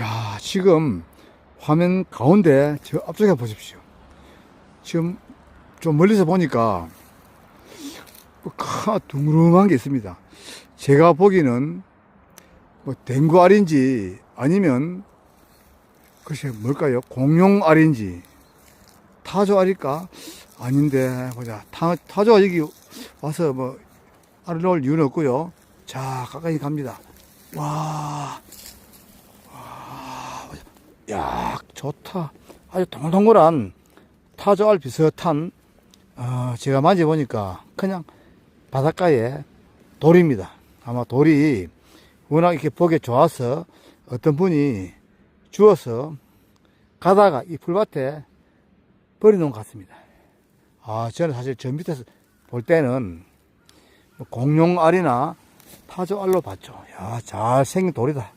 야, 지금 화면 가운데 저 앞쪽에 보십시오. 지금 좀 멀리서 보니까 카 둥그름한 게 있습니다. 제가 보기는 뭐 댕구 알인지 아니면 글쎄 뭘까요? 공룡 알인지 타조 알일까? 아닌데 보자. 타, 타조가 여기 와서 뭐 알을 넣을 이유는 없고요. 자 가까이 갑니다. 와, 와, 야 좋다. 아주 동글동글한 타조 알 비슷한 어, 제가 만져보니까 그냥 바닷가에 돌입니다. 아마 돌이 워낙 이렇게 보기 좋아서 어떤 분이 주워서 가다가 이 풀밭에 버려놓은 것 같습니다. 아, 저는 사실 저 밑에서 볼 때는 뭐 공룡알이나 타조알로 봤죠. 야, 잘생긴 돌이다.